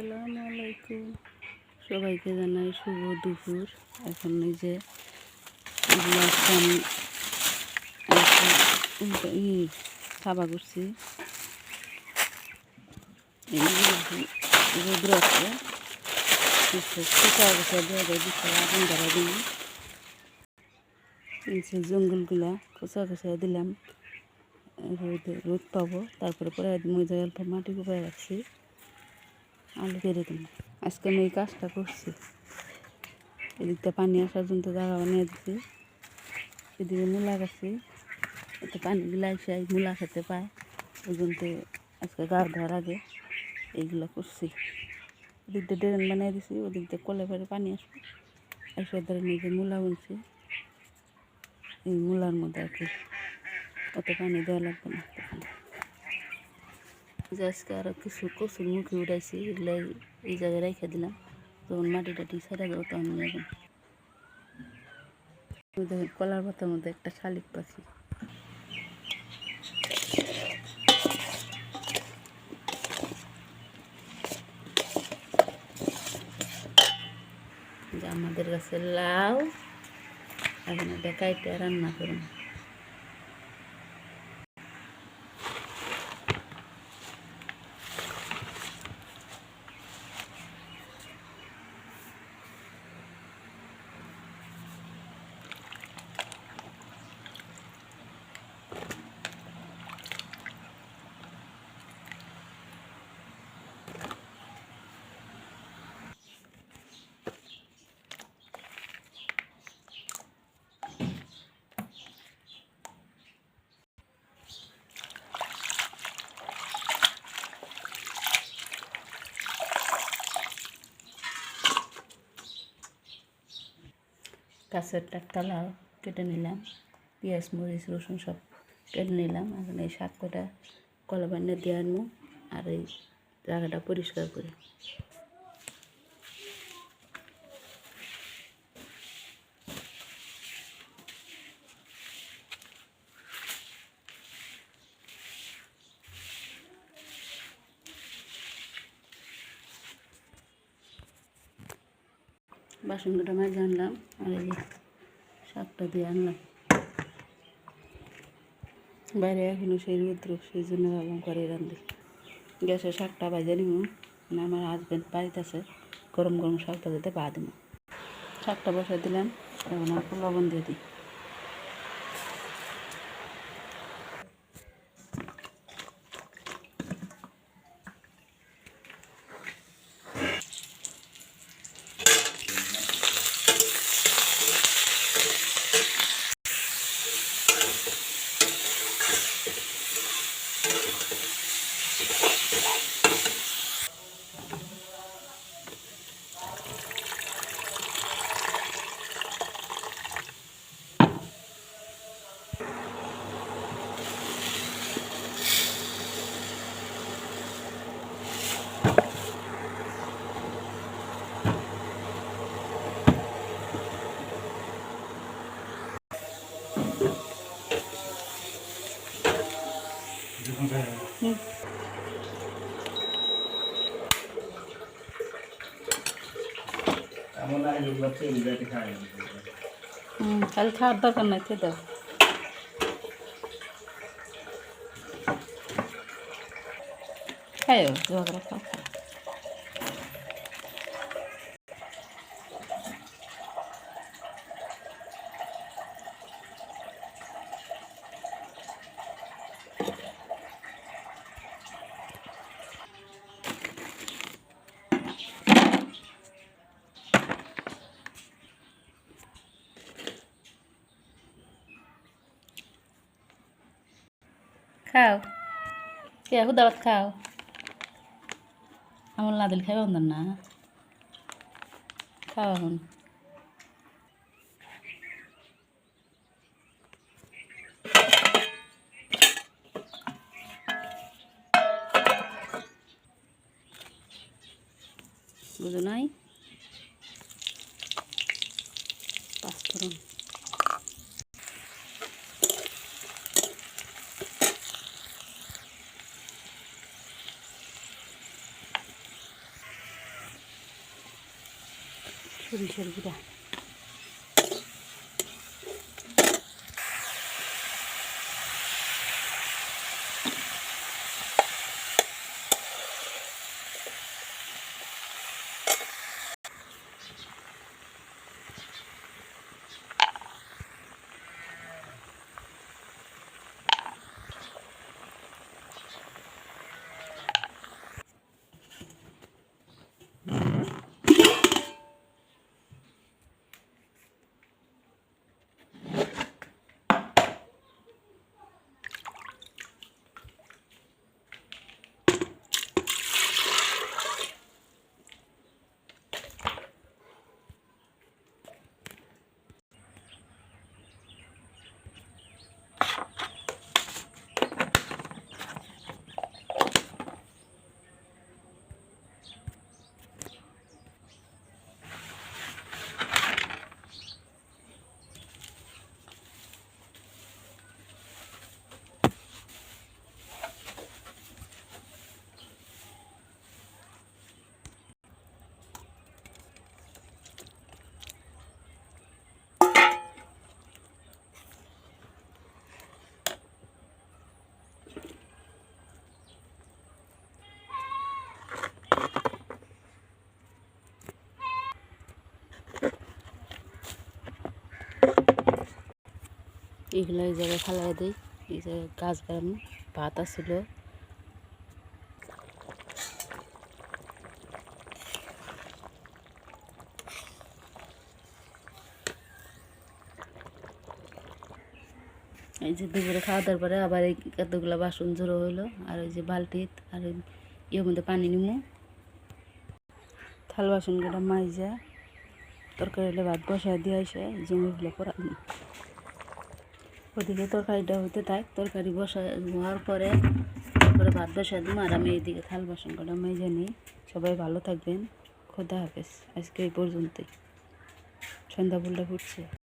আসসালামু আলাইকুম। সবাইকে জানাই শুভ দুপুর। এখন এই যে খাবার করছি। রোদ্র আছে জঙ্গলগুলা কোচা কোচা দিলাম। রোদ রোদ পাবো, তারপরে পরে মজা অল্প মাটি কোপায় রাখছি। আলু কেটে দিন আজকে আমি এই কাজটা করছি। এদিকটা পানি আসার জন্য জায়গা বানিয়ে দিচ্ছি এদিকে মূলা গাছি এতে পানি গিলাইছে মূলা খেতে পায়। ওই জন্য আজকে গা ধর আগে এইগুলো করছি। এদিকটা ড্রেন বানিয়ে দিছি ওদিক দিয়ে কলে পরে পানি আসবে এসে ধরে নিজে মূলা বুনছি। এই মূলার মধ্যে আর কি অত পানি দেওয়া লাগবে না। যে আজকে আরও কিছু কচুর মুখে উঠাইছি এগুলো এই জায়গায় রেখে দিলাম। তখন মাটি টাটি ছেড়ে দেবো তখন যাবেন দেখুন, কলার পাতার মধ্যে একটা শালিক পাখি। আমাদের কাছে লাউ, এখন এটা রান্না করুন গাছের টাটকা লাউ কেটে নিলাম, পেঁয়াজ, মরিচ, রসুন সব কেটে নিলাম। এখন এই শাক কটা কলা বানিয়ে দিয়ে আনব আর এই জায়গাটা পরিষ্কার করে। বাসন কটা মাঝে আনলাম, আর এই যে শাকটা দিয়ে আনলাম। বাইরে এখনও সেই রৌদ্র, সেই জন্য ভাবলাম করে রান্ধি গ্যাসে শাকটা বাজে নিব মানে আমার হাজব্যান্ড বাড়িতে আছে, গরম গরম শাকটা দিতে বা দিব শাকটা বসাই দিলাম, এখন অল্প লবণ দিয়ে দিই। هل تتحرك هل تتحرك هل تتحرك هل تتحرك هل খাও। কে, হুদা ভাত খাও? আমল না দিলে খাবে অন্তর না? খাও এখন। বুঝো নাই? পাঁচফোড়ন সরিষার গুঁড়া এগুলো এই জায়গায় ফেলাই দিই। এই জায়গায় গাছ বাড়ানো, ভাত আসছিল এই যে দুপুরে খাওয়া দাওয়ার পরে আবার এই কতগুলো বাসন জড়ো হইল, আর ওই যে বালতিত, আর ওই ইয়ের মধ্যে পানি নিমু। থাল বাসনগুলো মাইজা, তরকারি হলে ভাত বসায় দিয়ে আসে জমিগুলো করা ওদিকে তরকারিটা হইতে থাক, তরকারি বসা হওয়ার পরে, তারপরে ভাত বসা দিব আর আমি এইদিকে থাল বাসন কটা মেজে নিই। সবাই ভালো থাকবেন। খোদা হাফেজ। আজকে এই পর্যন্তই। সন্ধ্যা ফুলটা ফুটছে